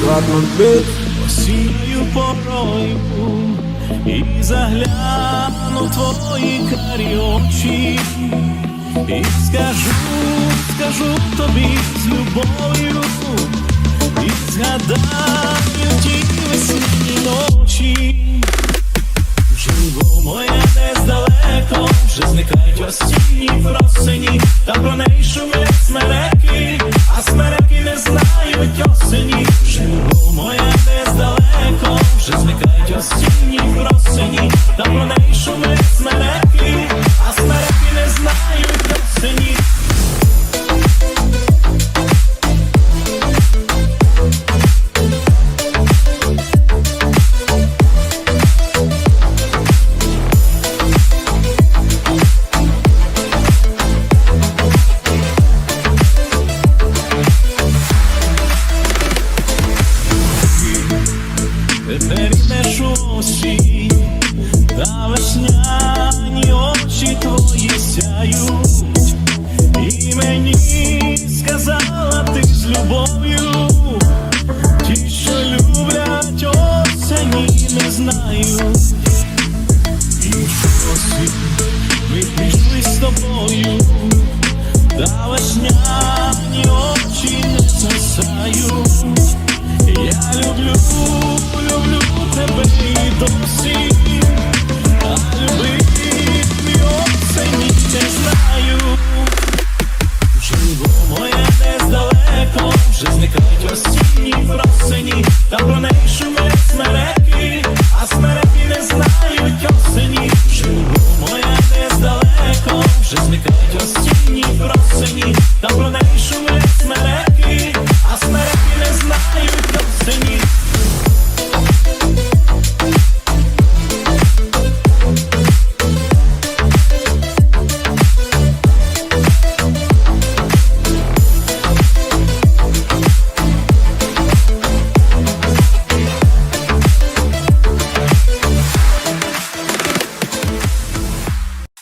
складно бит осінною порою і загляну твої карі очі, і скажу, скажу тобі з любов'ю, і згадаю ті весняні ночі. Живо моя десь далеко, вже зникають осінні просені, та про неї Тепер йдеш у осінь, та весняні очі твої сяють, і мені сказала ти з любов'ю, ті, що люблять осені, не знають, і осінь ми пішли з тобою, та весняні очі не засають. Я люблю себе і до всіх, а любити його це ніч не знаю.